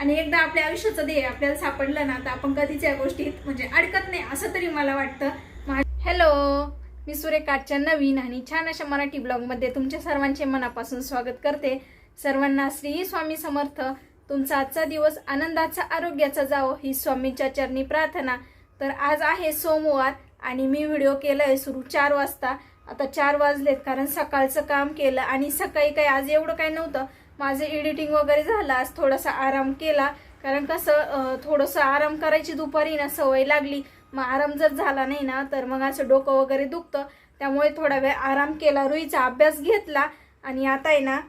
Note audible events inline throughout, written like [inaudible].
आणि एकदा आपल्या आयुष्याचं ध्येय आपल्याला सापडलं ना तर आपण कधीच या गोष्टीत म्हणजे अडकत नाही असं तरी मला वाटतं. हॅलो मी सुरेखाच्या नवीन आणि छान अशा मराठी ब्लॉगमध्ये तुमच्या सर्वांचे मनापासून स्वागत करते. सर्वांना श्री स्वामी समर्थ. तुमचा आजचा दिवस आनंदाचा आरोग्याचा जावो ही स्वामीच्या चरणी प्रार्थना. तर आज आहे सोमवार आणि मी व्हिडिओ केला आहे सुरू चार वाजता. आता चार वाजलेत कारण सकाळचं काम केलं आणि सकाळी काही आज एवढं काही नव्हतं. माझं एडिटिंग वगैरे झालं आज थोडासा आराम केला. कारण कसं थोडंसं आराम करायची दुपारी ना सवय लागली. मग आराम जर झाला नाही ना तर मग असं डोकं वगैरे दुखतं. त्यामुळे थोडा वेळ आराम केला रुईचा अभ्यास घेतला. आणि आता आहे ना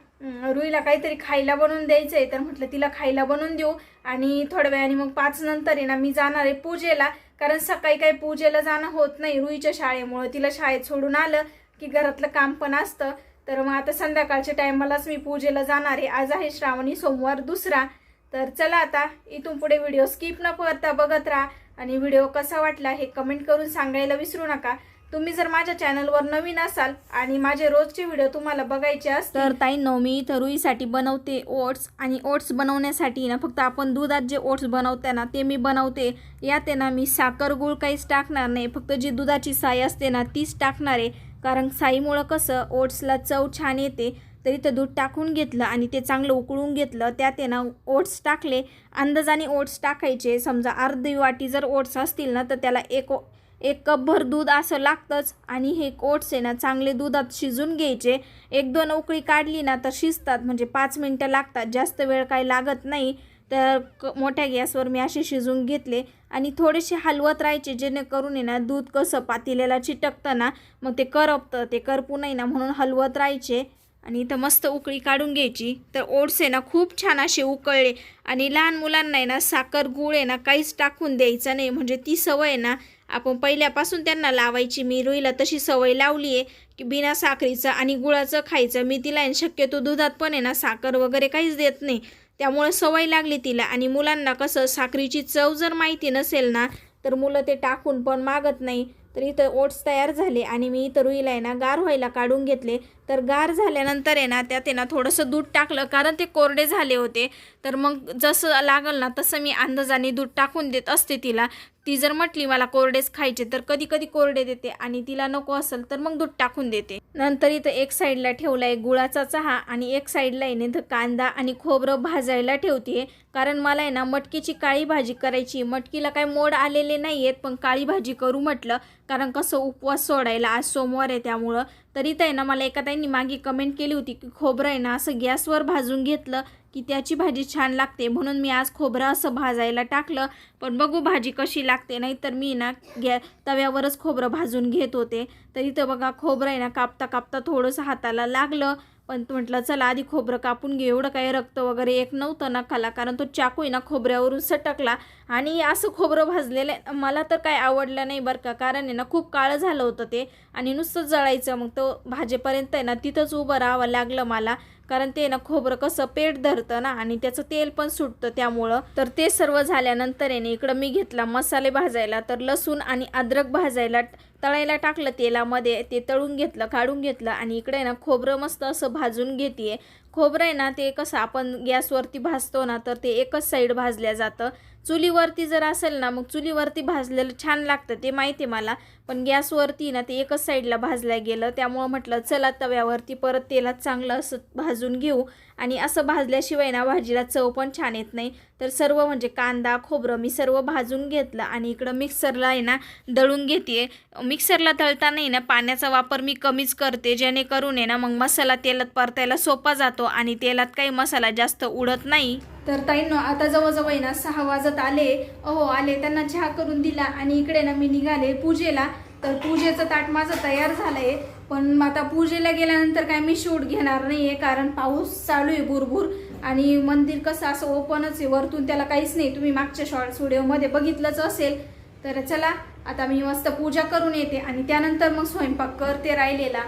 रुईला काहीतरी खायला बनवून द्यायचं आहे तर म्हटलं तिला खायला बनवून देऊ. आणि थोड्या वेळाने मग पाच नंतर आहे ना मी जाणार आहे पूजेला. कारण सकाळी काही पूजेला जाणं होत नाही रुईच्या शाळेमुळं. तिला शाळेत सोडून आलं की घरातलं काम पण असतं. तर मग आता संध्याकाळच्या टायमालाच मी पूजेला जाणार आहे. आज आहे श्रावणी सोमवार दुसरा. तर चला आता इथून पुढे व्हिडिओ स्किप न करता बघत राहा. आणि व्हिडिओ कसा वाटला हे कमेंट करून सांगायला विसरू नका. तुम्ही जर माझ्या चॅनलवर नवीन असाल आणि माझे रोजचे व्हिडिओ तुम्हाला बघायचे असतील तर ताई मी इथं रुईसाठी बनवते ओट्स. आणि ओट्स बनवण्यासाठी ना फक्त आपण दुधात जे ओट्स बनवते ना ते मी बनवते. यात ना मी साखर गुळ काहीच टाकणार नाही. फक्त जी दुधाची साई असते ना तीच टाकणार आहे. कारण साईमुळं कसं ओट्सला चव छान येते तर इथं दूध टाकून घेतलं आणि ते चांगलं उकळून घेतलं त्यात आहे ना ओट्स टाकले. अंदाजाने ओट्स टाकायचे समजा अर्धी वाटी जर ओट्स असतील ना तर त्याला एक एक कपभर दूध असं लागतंच. आणि हे ओट्स आहे ना चांगले दुधात शिजून घ्यायचे. एक दोन उकळी काढली ना तर शिजतात. म्हणजे पाच मिनटं लागतात. जास्त वेळ काही लागत नाही. तर क मोठ्या गॅसवर मी असे शिजवून घेतले आणि थोडेसे हलवत राहायचे जेणेकरून आहे ना दूध कसं पातेल्याला चिटकतं ना मग ते करपतं ते करपू नाही ना म्हणून हलवत राहायचे. आणि इथं मस्त उकळी काढून घ्यायची. तर ओट्स आहे ना खूप छान असे उकळले. आणि लहान मुलांना आहे ना साखर गुळ आहे ना काहीच टाकून द्यायचं नाही. म्हणजे ती सवय आहे ना आपण पहिल्यापासून त्यांना लावायची. मी रुईला तशी सवय लावली आहे की बिना साखरीचं आणि गुळाचं खायचं. मी तिला शक्यतो दुधात पण आहे ना साखर वगैरे काहीच देत नाही. त्यामुळं सवय लागली तिला. आणि मुलांना कसं साखरीची चव जर माहिती नसेल ना तर मुलं ते टाकून पण मागत नाही. तर इथं ओट्स तयार झाले आणि मी इथं रुईला आहे ना गार व्हायला काढून घेतले. तर गार झाल्यानंतर आहे ना त्यात आहे ना थोडंसं दूध टाकलं कारण ते कोरडे झाले होते. तर मग जसं लागल ना तसं मी अंदाजाने दूध टाकून देत असते तिला. ती जर म्हटली मला कोरडेच खायचे तर कधी कधी कोरडे देते आणि तिला नको असेल तर मग दूध टाकून देते. नंतर इथं एक साईडला ठेवला आहे गुळाचा चहा आणि एक साईडला आहे ना इथं कांदा आणि खोबरं भाजायला ठेवते कारण मला आहे ना मटकीची काळी भाजी करायची मटकीला काय मोड आलेले नाही आहेत पण काळी भाजी करू म्हटलं. कारण कसं उपवास सोडायला आज सोमवार आहे त्यामुळं. तरी तर आहे ना मला एका ताईंनी मागे कमेंट केली होती की खोबरं आहे ना असं गॅसवर भाजून घेतलं. की त्याची भाजी छान लागते म्हणून मी आज खोबरं असं भाजायला टाकलं. पण बघू भाजी कशी लागते. नाही तर मी ना गॅ तव्यावरच खोबरं भाजून घेत होते. तर इथं बघा खोबरं आहे ना कापता कापता थोडंसं हाताला लागलं. पण म्हटलं चला आधी खोबरं कापून घे एवढं काही रक्त वगैरे एक नव्हतं नखाला कारण तो चाकू आहे ना खोबऱ्यावरून सटकला. आणि असं खोबरं भाजलेलं आहे. मला तर काय आवडलं नाही बरं का. कारण आहे ना खूप काळं झालं होतं ते. आणि नुसतं जळायचं. मग तो भाजेपर्यंत आहे ना तिथंच उभं राहावं लागलं मला. कारण ते ना खोबरं कसं पेट धरतं ना आणि त्याचं तेल पण सुटतं त्यामुळं. तर ते सर्व झाल्यानंतर आहे ना इकडं मी घेतला मसाले भाजायला. तर लसूण आणि अद्रक भाजायला तळायला टाकलं तेलामध्ये. ते तळून घेतलं काढून घेतलं आणि इकडे ना खोबरं मस्त असं भाजून घेते खोबरं आहे ना ते कसं आपण गॅसवरती भाजतो ना तर ते एकच साईड भाजल्या जातं. चुलीवरती जर असेल ना मग चुलीवरती भाजलेलं छान लागतं ते माहिती आहे मला. पण गॅसवरती ना ते एकच साईडला भाजल्या गेलं त्यामुळं म्हटलं चला तव्यावरती परत तेलात चांगलं असं भाजून घेऊ. आणि असं भाजल्याशिवाय ना भाजीला चव पण छान येत नाही. तर सर्व म्हणजे कांदा खोबरं मी सर्व भाजून घेतलं आणि इकडं मिक्सरला आहे ना दळून घेते मिक्सरला दळताना आहे ना पाण्याचा वापर मी कमीच करते जेणेकरून आहे ना मग मसाला तेलात परतायला सोपा जातो आणि तेलात काही मसाला जास्त उडत नाही. तर ताईंनो आता जवळजवळ आहे ना सहा वाजत आले. अहो आले त्यांना चहा करून दिला आणि इकडे ना मी निघाले पूजेला. तर पूजेचं ताट माझं तयार झालंय. पण आता पूजेला गेल्यानंतर काय मी शूट घेणार नाहीये कारण पाऊस चालू आहे भुरभूर. आणि मंदिर कसं असं ओपनच आहे वरतून त्याला काहीच नाही. तुम्ही मागच्या शॉर्ट्स व्हिडिओमध्ये बघितलंच असेल. तर चला आता मी मस्त पूजा करून येते. आणि त्यानंतर मग स्वयंपाक करते राहिलेला.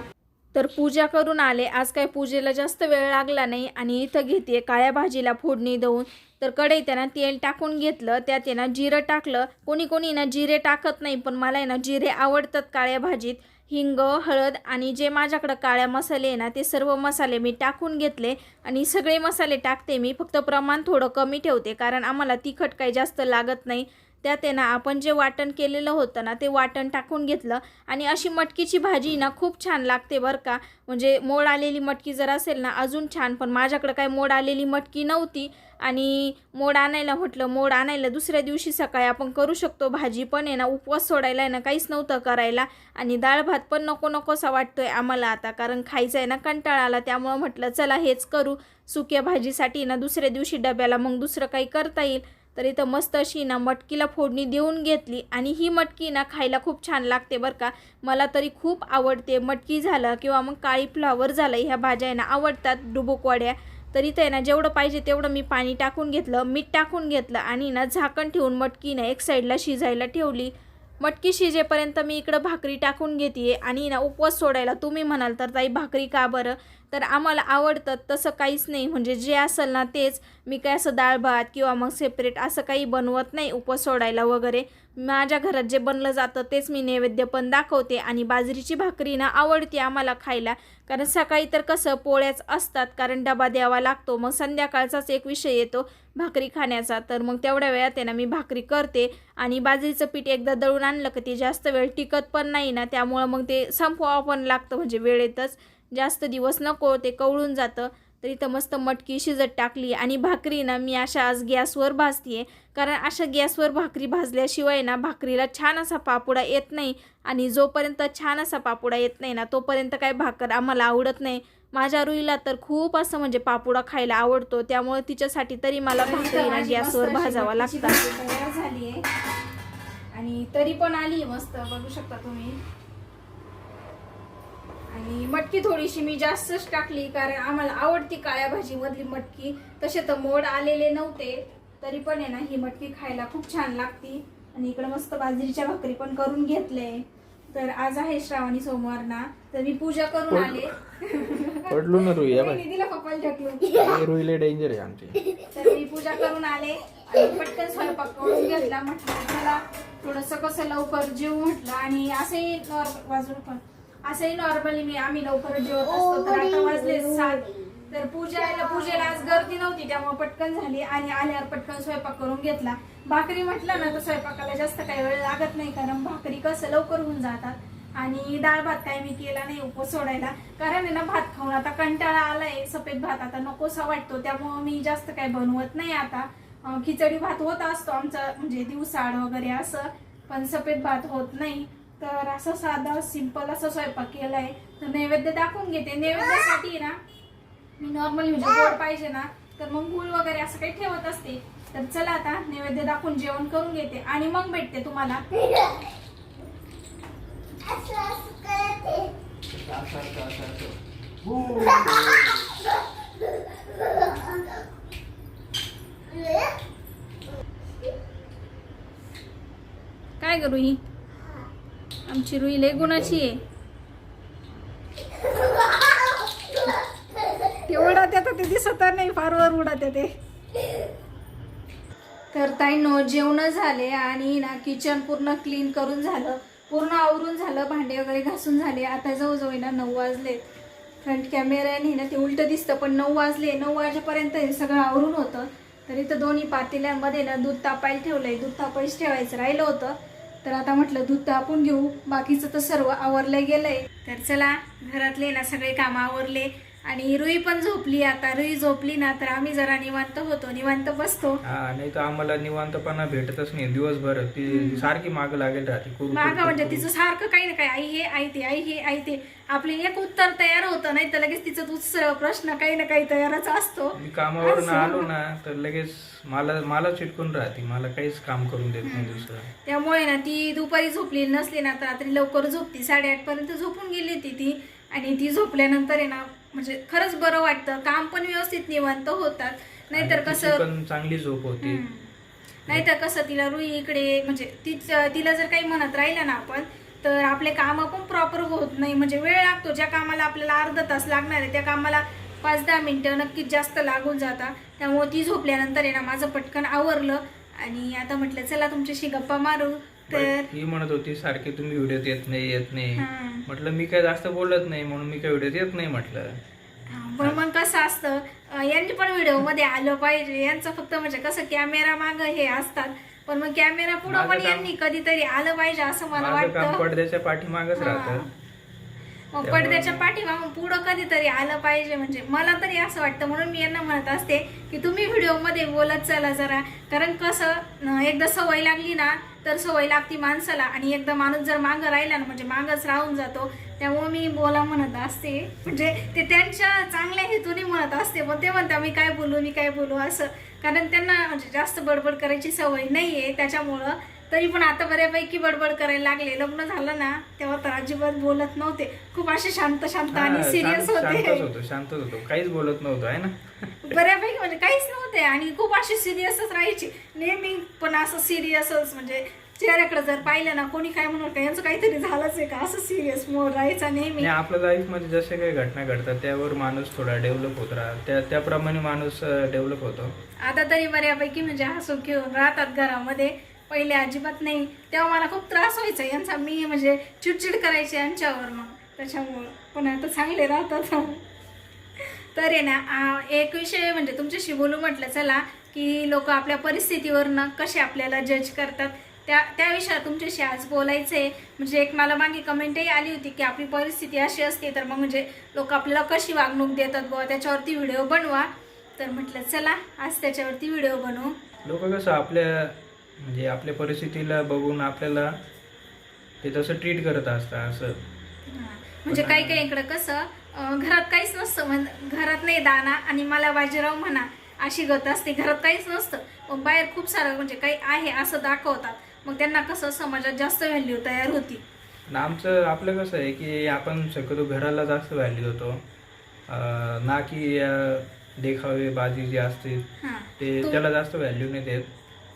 तर पूजा करून आले. आज काय पूजेला जास्त वेळ लागला नाही आणि इथं घेते काळ्या भाजीला फोडणी देऊन. तर कढईत त्यांना तेल टाकून घेतलं. त्यात आहे जिरं टाकलं. कोणी कोणी ना जिरे टाकत नाही पण मला आहे ना जिरे आवडतात काळ्या भाजीत. हिंग हळद आणि जे माझ्याकडं काळ्या मसाले आहे ना ते सर्व मसाले मी टाकून घेतले आणि सगळे मसाले टाकते मी. फक्त प्रमाण थोडं कमी ठेवते कारण आम्हाला तिखट काही जास्त लागत नाही. त्यात आहे ना आपण जे वाटण केलेलं होतं ना ते वाटण टाकून घेतलं. आणि अशी मटकीची भाजी ना खूप छान लागते बरं का. म्हणजे मोड आलेली मटकी जर असेल ना अजून छान. पण माझ्याकडं काय मोड आलेली मटकी नव्हती. आणि मोड आणायला म्हटलं मोड आणायला दुसऱ्या दिवशी सकाळी आपण करू शकतो. भाजी पण आहे ना उपवास सोडायला आहे ना काहीच नव्हतं करायला. आणि डाळ भात पण नको नकोसा आहे आम्हाला आता कारण खायचं आहे ना कंटाळा आला त्यामुळं म्हटलं चला हेच करू. सुक्या भाजीसाठी ना दुसऱ्या दिवशी डब्याला मग दुसरं काही करता येईल. तर इथं मस्त अशी ना मटकीला फोडणी देऊन घेतली आणि ही मटकी ना खायला खूप छान लागते बरं का. मला तरी खूप आवडते. मटकी झालं किंवा मग काळी फ्लावर झालं ह्या भाज्या आहे ना आवडतात डुबुकवाड्या. तर इथं आहे ना जेवढं पाहिजे तेवढं मी पाणी टाकून घेतलं मीठ टाकून घेतलं आणि ना झाकण ठेवून मटकी ना एक साईडला शिजायला ठेवली. मटकी शिजेपर्यंत मी इकडं भाकरी टाकून घेते आणि ना उपवास सोडायला तुम्ही म्हणाल तर ताई भाकरी का बरं? तर आम्हाला आवडतं तसं काहीच नाही. म्हणजे जे असेल ना तेच. मी काय असं डाळ भात किंवा मग सेपरेट असं काही बनवत नाही उपवास सोडायला वगैरे. माझ्या घरात जे बनलं जातं तेच मी नैवेद्य पण दाखवते आणि बाजरीची भाकरी ना आवडते आम्हाला खायला. कारण सकाळी तर कसं पोळ्याच असतात कारण डबा द्यावा लागतो. मग संध्याकाळचाच एक विषय येतो भाकरी खाण्याचा. तर मग तेवढ्या वेळात आहे ना मी भाकरी करते आणि बाजरीचं पीठ एकदा दळून आणलं की ते जास्त वेळ टिकत पण नाही ना त्यामुळं मग ते संपवावं पण लागतं. म्हणजे वेळेतच जास्त दिवस नको ते कवळून जातं. तर इथं मस्त मटकी शिजत टाकली आणि भाकरी ना मी अशा आज गॅसवर भाजते कारण अशा गॅसवर भाकरी भाजल्याशिवाय ना भाकरीला छान असा पापुडा येत नाही आणि जोपर्यंत छान असा पापुडा येत नाही ना तोपर्यंत काय भाकर आम्हाला आवडत नाही. माझ्या रुईला तर खूप असं म्हणजे पापुडा खायला आवडतो त्यामुळे तिच्यासाठी तरी मला भाकरी ना गॅसवर भाजावा लागतात तयार झाली आहे आणि तरी पण आली मस्त बघू शकता तुम्ही. आणि मटकी थोडीशी मी जास्तच टाकली कारण आम्हाला आवडती काळ्या भाजीमधली मटकी. तसे तर मोड आलेले नव्हते तरी पण आहे ना ही मटकी खायला खूप छान लागती. आणि इकडे मस्त बाजरीच्या भाकरी पण करून घेतले. तर आज आहे श्रावणी सोमवार ना तर मी पूजा करून आले. पडलो ना रुई दिलं पप्पाला ढकलून. रुईले डेंजर आहे आमची. तर मी पूजा करून आले. आणि पटकन स्वयंपाक करून घेतला. म्हटलं थोडस कसं लवकर जेवू म्हटलं. आणि असंही नॉर्मल वाजून पण असंही नॉर्मली मी आम्ही लवकर जेवत असतो तर आता वाजले सात. तर पूजाला पूजेला आज गर्दी नव्हती त्यामुळे पटकन झाली आणि आल्यावर पटकन स्वयंपाक करून घेतला. भाकरी म्हटलं ना तर स्वयंपाकाला जास्त काही वेळ लागत नाही कारण भाकरी कसं लवकर होऊन जातात. आणि डाळ भात काय मी केला नाही उपवास सोडायला. कारण आहे ना भात खाऊन आता कंटाळा आलाय सफेद भात आता नकोसा वाटतो त्यामुळं मी जास्त काही बनवत नाही आता. खिचडी भात होत असतो आमचा म्हणजे दिवसाड वगैरे असं पण सफेद भात होत नाही. तर असं साधा सिंपल असं स्वयंपाक केलाय. तर नैवेद्य दाखवून घेते. नैवेद्यासाठी ना मी नॉर्मली म्हणजे गोड पाहिजे ना तर मग गुळ वगैरे असं काही ठेवत असते. तर चला आता नैवेद्य दाखवून जेवण करून घेते. आणि मग भेटते तुम्हाला. [laughs] काय करू ही आमची रुई लय गुणाची आहे. ते उडात येतं ते दिसत नाही फार वर उडात येते. तर ताईनो जेवण झाले आणि ना किचन पूर्ण क्लीन करून झालं. पूर्ण आवरून झालं भांडे वगैरे घासून झाले. आता जवळजवळ आहे ना नऊ वाजले. फ्रंट कॅमेऱ्याने ना ते उलटं दिसतं पण नऊ वाजले नऊ वाजेपर्यंत हे सगळं आवरून होतं. तर इथं दोन्ही पातेल्यांमध्ये ना दूध तापायला ठेवलंय. दूध तापायच ठेवायचं राहिलं होतं. तर आता म्हटलं दूध तापून घेऊ. बाकीचं तर सर्व आवरलं गेलंय. तर चला घरातले ना सगळे काम आवरले. आणि रुई पण झोपली आता. रुई झोपली ना तर आम्ही जरा निवांत होतो निवांत बसतो. हा नाही तर आम्हाला निवांतपणा भेटतच नाही. दिवसभर ती सारखी माग लागेल राहते. मागा म्हणजे. तिचं सारखं काही ना काही. आई हे आई ते आई हे आई ते. आपले एक उत्तर तयार होतं नाही तर लगेच तिचं दुसरं प्रश्न काही ना काही तयारच असतो. मी कामावरून आलो ना तर लगेच मला मला चिटकून राहते. मला काहीच काम करून देत नाही दुसरं. त्यामुळे ना ती दुपारी झोपलेली नसली ना तर रात्री लवकर झोपती. साडेआठ पर्यंत झोपून गेली होती ती. आणि ती झोपल्यानंतर आहे ना म्हणजे खरंच बरं वाटतं. काम पण व्यवस्थित निवांत होतात. नाहीतर कसं पण चांगली झोप होती. हम्म. नाहीतर कसं तिला रुई इकडे म्हणजे तीच तिला जर काही म्हणत राहिलं ना आपण तर आपले कामं पण प्रॉपर होत नाही. म्हणजे वेळ लागतो. ज्या कामाला आपल्याला अर्धा तास लागणार आहे त्या कामाला पाच दहा मिनटं नक्कीच जास्त लागून जातात. त्यामुळे ती झोपल्यानंतर आहे ना माझं पटकन आवरलं. आणि आता म्हटलं चला तुमच्याशी गप्पा मारू. तर ही म्हणत होती सारखी तुम्ही व्हिडिओत येत नाही येत नाही. म्हटलं मी काय जास्त बोलत नाही म्हणून मी काय व्हिडिओत येत नाही म्हटलं. पण मग कसं असतं? यांनी पण व्हिडिओमध्ये आलं पाहिजे. यांचं फक्त म्हणजे कसं कॅमेरा माग हे असतात. पण मग कॅमेरा पुढं पण यांनी कधीतरी आलं पाहिजे असं मला वाटतं. पडद्याच्या पाठीमागच. राहतं. मग पडद्याच्या पाठीमागून पुढं कधीतरी आलं पाहिजे म्हणजे. मला तरी असं वाटतं म्हणून मी यांना म्हणत असते की तुम्ही व्हिडिओमध्ये बोलत चला जरा. कारण कसं एकदा सवय लागली ना तर सवय लागती माणसाला. आणि एकदा माणूस जर मागं राहिला ना म्हणजे मागच राहून जातो. त्यामुळे मी बोला म्हणत असते. म्हणजे ते त्यांच्या चांगल्या हेतूने म्हणत असते. पण ते म्हणता मी काय बोलू मी काय बोलू? असं. कारण त्यांना म्हणजे जास्त बडबड करायची सवय नाही आहे त्याच्यामुळं तरी पण आता बऱ्यापैकी बडबड करायला लागले. लग्न झालं ना तेव्हा तर अजिबात बोलत नव्हते. खूप असे शांत शांत आणि सिरियस होते. शांतच होतो काहीच बोलत नव्हतो आहे ना? बऱ्यापैकी म्हणजे काहीच नव्हते आणि खूप असे सिरियसच राहायचे. नेहमी पण असं सिरियसच म्हणजे चेहऱ्याकडे जर पाहिलं ना कोणी काय म्हणून यांचं काहीतरी झालंच आहे का? असं सिरियस मोड राहायचा नेहमी. आपल्या लाईफमध्ये जसे काही घटना घडतात त्यावर माणूस थोडा डेव्हलप होत त्या त्याप्रमाणे माणूस डेव्हलप होतो. आता तरी बऱ्यापैकी म्हणजे हसून घेऊन राहतात घरामध्ये. पहिले अजिबात नाही. तेव्हा मला खूप त्रास व्हायचा. यांचा मी म्हणजे चिडचिड करायची यांच्यावर मग. त्याच्यामुळं पण आता चांगले राहतात. तर आहे ना एक विषय म्हणजे तुमच्याशी बोलू म्हटलं चला की लोक आपल्या परिस्थितीवरनं कसे आपल्याला जज करतात त्या त्या विषयात तुमच्याशी आज बोलायचं आहे म्हणजे एक मला मागे कमेंटही आली होती की आपली परिस्थिती अशी असते तर मग म्हणजे लोक आपल्याला कशी वागणूक देतात बुवा त्याच्यावरती व्हिडिओ बनवा. तर म्हटलं चला आज त्याच्यावरती व्हिडिओ बनवू. लोक कसं आपल्या म्हणजे आपल्या परिस्थितीला बघून आपल्याला ते तसं ट्रीट करत असतात असं. म्हणजे काही काही इकडं कसं घरात काहीच नसतं म्हण घरात नाही दाना आणि मला बाजीराव म्हणा अशी गत असते. घरात काहीच नसतं. पण बाहेर खूप सारं म्हणजे काही आहे असं दाखवतात. मग त्यांना कसं समाजात जास्त व्हॅल्यू तयार होती. आणि आमचं आपलं कसं आहे की आपण शक्यतो घराला जास्त व्हॅल्यू देतो. अं, ना की अं, देखावे बाजी जे असते हां. ते त्याला जास्त व्हॅल्यू नाही देत.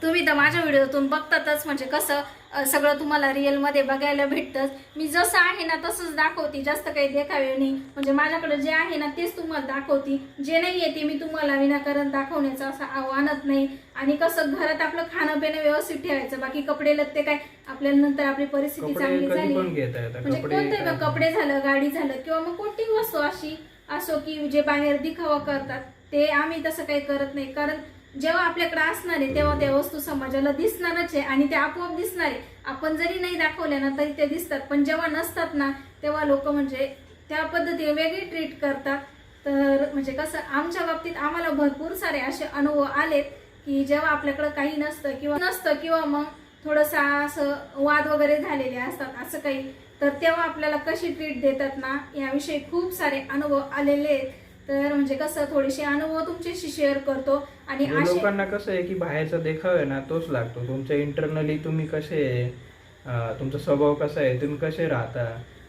तुम्ही तर माझ्या व्हिडिओतून बघतातच म्हणजे कसं सगळं तुम्हाला रिअलमध्ये बघायला भेटतंच. मी जसं आहे ना तसंच दाखवते जास्त काही देखावे नाही. म्हणजे माझ्याकडे जे आहे ना तेच तुम्हाला दाखवते. जे नाही आहे ते मी तुम्हाला विनाकारण दाखवण्याचं असं आव्हानत नाही. आणि कसं घरात आपलं खाणं पिणं व्यवस्थित ठेवायचं. बाकी कपडे लत्ते काय आपल्याला नंतर आपली परिस्थिती चांगली झाली. म्हणजे कोणते कपडे झालं गाडी झालं किंवा मग कोणतीही वस्तू अशी असो की जे बाहेर दिखावा करतात ते आम्ही तसं काही करत नाही. कारण जेव्हा आपल्याकडे असणार आहे तेव्हा त्या वस्तू समाजाला दिसणारच आहे आणि ते आपोआप दिसणार आहे. आपण जरी नाही दाखवल्या ना तरी ते दिसतात. पण जेव्हा नसतात ना तेव्हा लोक म्हणजे त्या पद्धतीने वेगळी ट्रीट करतात. तर म्हणजे कसं आमच्या बाबतीत आम्हाला भरपूर सारे असे अनुभव आलेत की जेव्हा आपल्याकडं काही नसतं किंवा नसतं किंवा मग थोडंसं असं वाद वगैरे झालेले असतात असं काही तर तेव्हा आपल्याला कशी ट्रीट देतात ना याविषयी खूप सारे अनुभव आलेले आहेत. तर म्हणजे कसं थोडेसे अनुभव तुमच्याशी शेअर करतो आणि म्हणजे लोकांना कसं आहे की बाहेरचा देखाव आहे ना तोच लागतो. तुमच्या इंटरनली तुम्ही कसे आहे तुमचा स्वभाव कसा आहे तुम्ही कसे राहता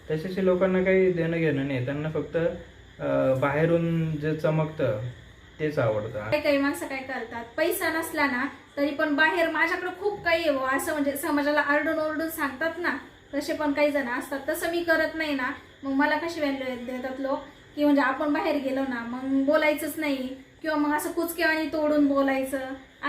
त्याच्याशी लोकांना काही देणं घेणं नाही. त्यांना फक्त बाहेरून जे चमकतं तेच आवडतं. काही काही माणसं काय करतात पैसा नसला ना तरी पण बाहेर माझ्याकडे खूप काही आहे असं म्हणजे समाजाला आरडून ओरडून सांगतात ना तसे पण काही जण असतात. तसं मी करत नाही ना. मग मला कशी व्हॅल्यू देतात लोक? की म्हणजे आपण बाहेर गेलो ना मग बोलायचंच नाही. किंवा मग असं कुचकेवाणी तोडून बोलायचं.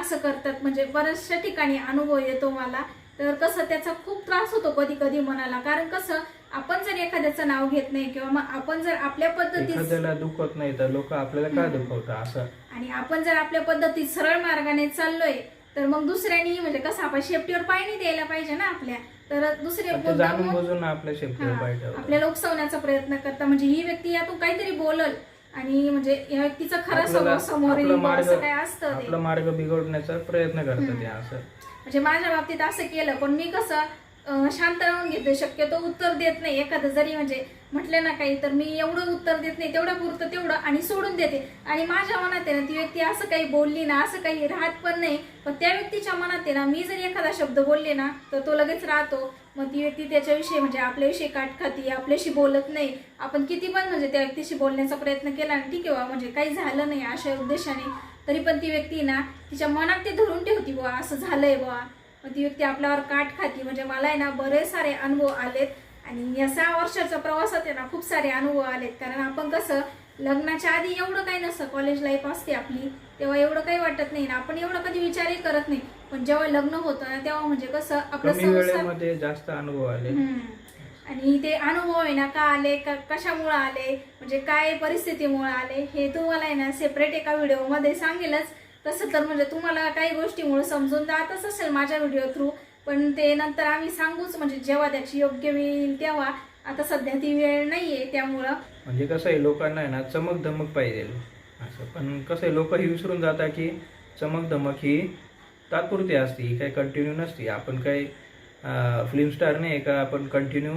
असं करतात. म्हणजे बऱ्याचशा ठिकाणी अनुभव येतो मला. तर कसं त्याचा खूप त्रास होतो कधी कधी मनाला. कारण कसं आपण जर एखाद्याचं नाव घेत नाही किंवा मग आपण जर आपल्या पद्धतीत एखाद्याला दुखत नाही तर लोक आपल्याला का दुखवतात असं. आणि आपण जर आपल्या पद्धतीत सरळ मार्गाने चाललोय तर मग दुसऱ्यांनी म्हणजे कसं आपण शेपटीवर पाय नाही द्यायला पाहिजे ना आपल्या. तर दुसरे जाणून बुजून आपल्या शेपटीवर हा, पाहिजे आपल्याला उकसवण्याचा प्रयत्न करता. म्हणजे ही व्यक्ती यातून काहीतरी बोलल आणि म्हणजे या व्यक्तीचा खरा आपल्याला स्वभाव समोर येईल बुवा, मार्ग असं काय असतं ते. आपला मार्ग बिघडण्याचा प्रयत्न करतात ते असं. म्हणजे माझ्या बाबतीत असं केलं पण मी कसं शांत राहून घेते शक्यतो उत्तर देत नाही. एखादं जरी म्हणजे म्हटलं ना काही तर मी एवढं उत्तर देत नाही. तेवढं पुरतं तेवढं आणि सोडून देते. आणि माझ्या मनात आहे ना ती व्यक्ती असं काही बोलली ना असं काही राहत पण नाही. पण त्या व्यक्तीच्या मनात आहे ना मी जरी एखादा शब्द बोलले ना तर तो लगेच राहतो. मग ती व्यक्ती त्याच्याविषयी म्हणजे आपल्याविषयी काट खाती आपल्याशी बोलत नाही. आपण किती पण म्हणजे त्या व्यक्तीशी बोलण्याचा प्रयत्न केला ना ठीक आहे बा म्हणजे काही झालं नाही अशा उद्देशाने. तरी पण ती व्यक्ती ना तिच्या मनात ते धरून ठेवती बुवा असं झालंय बुवा. मग ती व्यक्ती आपल्यावर काट खाती. म्हणजे मला आहे ना बरेच सारे अनुभव आलेत. आणि या सहा वर्षाच्या प्रवासात आहे ना खूप सारे अनुभव आलेत. कारण आपण कसं लग्नाच्या आधी एवढं काही नसतं. कॉलेज लाईफ असते आपली. तेव्हा एवढं काही वाटत नाही ना. आपण एवढं कधी विचारही करत नाही. पण जेव्हा लग्न होतं ना तेव्हा म्हणजे कसं आपलं संसार जास्त अनुभव आले. आणि ते अनुभव आहे ना का आले का कशामुळे आले म्हणजे काय परिस्थितीमुळे आले हे तुम्हाला आहे ना सेपरेट एका व्हिडिओमध्ये सांगेलच. तसं तर म्हणजे तुम्हाला काही गोष्टीमुळे समजून जातच असेल माझ्या व्हिडिओ थ्रू पण ते नंतर आम्ही सांगूच म्हणजे जेव्हा त्याची योग्य वेळ येईल तेव्हा. आता सध्या ती वेळ नाहीये त्यामुळं. म्हणजे कसं आहे लोकांना आहे ना चमक धमक पाहिजे. असं पण कसं आहे लोक ही विसरून जातात की चमक धमक ही तात्पुरती असते ही काही कंटिन्यू नसते. आपण काही फिल्म स्टार नाही का आपण कंटिन्यू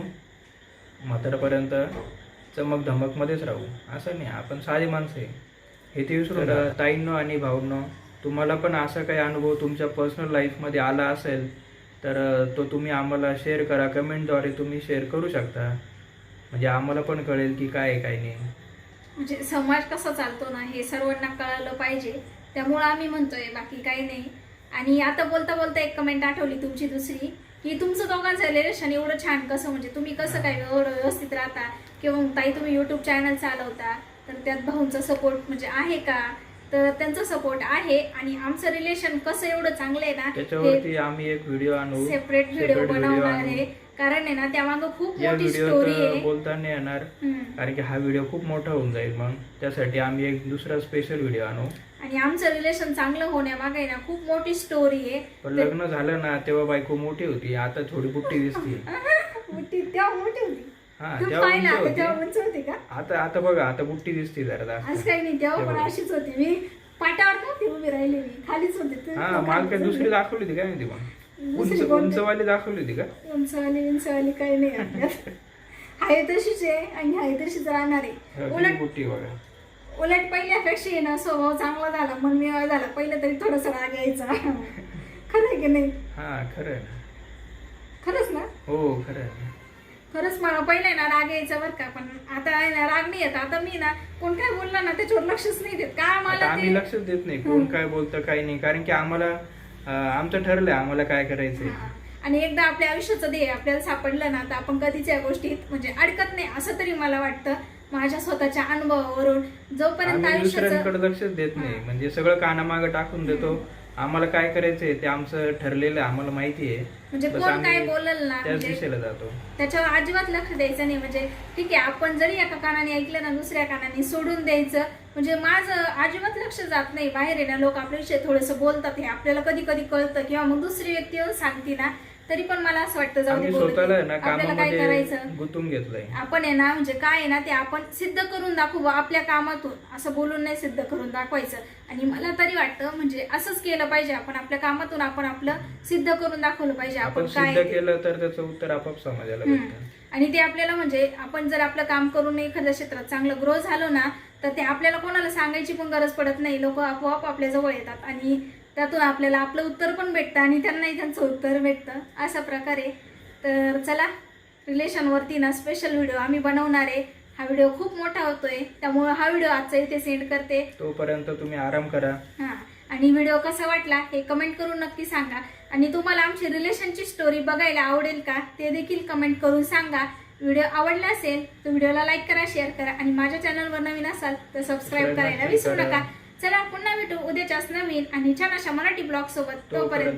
म्हातारपर्यंत चमक धमकमध्येच राहू. असं नाही आपण साधी माणसं आहे. हे ते विसरून तर ताईंनो आणि भाऊंनो तुम्हाला पण असा काही अनुभव तुमच्या पर्सनल लाईफमध्ये आला असेल तर तो तुम्ही आम्हाला शेअर करा. कमेंटद्वारे तुम्ही शेअर करू शकता. म्हणजे आम्हाला पण कळेल की काय आहे काय नाही. म्हणजे समाज कसा चालतो ना हे सर्वांना कळालं पाहिजे. त्यामुळं आम्ही म्हणतोय बाकी काही नाही. आणि आता बोलता बोलता एक कमेंट आठवली तुमची दुसरी की तुमचं दोघांचं रिलेशन एवढं छान कसं म्हणजे तुम्ही कसं काय एवढं व्यवस्थित राहता? किंवा ताई तुम्ही युट्यूब चॅनल चालवता? तर त्यात भाऊंचा सपोर्ट म्हणजे आहे का? तर त्यांचा सपोर्ट आहे आणि आमचं रिलेशन कसं एवढं चांगलं आहे ना त्याच्यावरती आम्ही एक व्हिडिओ आणू सेपरेट व्हिडिओ बनवणार. आहे. कारण आहे ना त्यामागं खूप मोठी स्टोरी आहे. बोलता नाही येणार. कारण की हा व्हिडिओ खूप मोठा होऊन जाईल मग. त्यासाठी आम्ही एक दुसरा स्पेशल व्हिडिओ आणू. आणि आमचं रिलेशन चांगलं होण्यामागे ना खूप मोठी स्टोरी आहे. पण लग्न झालं ना तेव्हा बायको मोठी होती. आता थोडी बुट्टी दिसते मोठी [laughs] तेव्हा मोठी होती. हा तू तेव्हा पाहिलं उंच आता होती. तेव्हा उंच होती का? आता आता बघा आता बुट्टी दिसते जरा जास्त. काही नाही तेव्हा पण. अशीच होती. मी पाटावर नव्हती उभी राहिली? मी खालीच होते. ते हा तो मला काय दुसरी दाखवली होती काय माहिती मग? उंच दुसरी कोणती? उंचवाली दाखवली होती का? उंचवाली उंचवाली काही नाही आपल्यात. आहे तशीच आहे आणि आहे तशीच राहणार आहे. हा, उलट बुट्टी बघा. उलट पहिल्यापेक्षा आहे ना स्वभाव चांगला झाला. मन मिळा झाला. पहिलं तरी थोडस राग यायचा. खरं आहे की नाही? हा खरं आहे ना. खरंच ना? हो खरं आहे ना. खरंच मला पहिले ना राग यायचा बरं का पण आता आहे ना राग नाही येत. आता मी ना कोण काय बोलला ना त्याच्यावर लक्षच नाही देत. का आता मला आम्ही ते लक्षच देत नाही कोण काय बोलतं काय नाही. कारण की आम्हाला अं, आमचं ठरलंय आम्हाला काय करायचंय. हा. आणि एकदा आपल्या आयुष्याचं ध्येय आपल्याला सापडलं ना तर आपण कधीच या गोष्टीत म्हणजे अडकत नाही असं तरी मला वाटतं. माझ्या स्वतःच्या अनुभवावरून जोपर्यंत आम्ही आयुष्याचं दुसऱ्यांकडे लक्षच देत नाही. म्हणजे सगळं कानामागं टाकून देतो. आम्हाला काय करायचंय ते आमचं ठरलेलं आहे आम्हाला माहिती आहे. म्हणजे बस कोण आम्ही काय बोलल ना त्याच म्हणजे दिशेला जातो. त्याच्यावर अजिबात लक्ष द्यायचं नाही म्हणजे ठीक आहे आपण जरी एका कानाने ऐकलं ना दुसऱ्या कानाने सोडून द्यायचं म्हणजे माझं अजिबात लक्ष जात नाही. बाहेर आहे ना लोक आपल्याविषयी थोडंसं बोलतात हे आपल्याला कधी कधी कळतं किंवा मग दुसरी व्यक्ती येऊन सांगते ना तरी पण मला असं वाटतं जाऊ दे आम्ही बोलू दे. स्वतःला आहे ना आपल्याला काय करायचं? गुंतून घेतलंय. आपण आहे ना म्हणजे काय आहे ना ते आपण सिद्ध करून दाखवू आपल्या कामातून. असं बोलून नाही सिद्ध करून दाखवायचं. आणि मला तरी वाटतं म्हणजे असंच केलं पाहिजे आपण आपल्या कामातून आपण आपलं सिद्ध करून दाखवलं पाहिजे आपण आपण काय सिद्ध आहे ते. केलं तर त्याचं उत्तर आपोआप समाजाला हम्म. भेटतं. आणि ते आपल्याला म्हणजे आपण जर आपलं काम करून एखाद्या क्षेत्रात चांगलं ग्रो झालो ना तर ते आपल्याला कोणाला सांगायची पण गरज पडत नाही. लोक आपोआप आपल्या जवळ येतात. आणि त्यातून आपल्याला आपलं उत्तर पण भेटतं आणि त्यांनाही त्यांचं उत्तर भेटतं. अशा प्रकारे. तर चला रिलेशनवरती ना स्पेशल व्हिडिओ आम्ही बनवणार आहे. हा व्हिडिओ खूप मोठा होतोय. त्यामुळे हा व्हिडिओ आजचा इथे सेंड करते. तोपर्यंत तुम्ही आराम करा. हा. आणि व्हिडिओ कसा वाटला हे कमेंट करून नक्की सांगा. आणि तुम्हाला आमची रिलेशनची स्टोरी बघायला आवडेल का ते देखील कमेंट करून सांगा. व्हिडिओ आवडला असेल तर व्हिडिओला लाईक करा शेअर करा. आणि माझ्या चॅनलवर नवीन असाल तर सबस्क्राईब करायला विसरू. नका. चला पुन्हा भेटू. उद्याच्याच नवीन आणि छान अशा मराठी ब्लॉग सोबत. तोपर्यंत.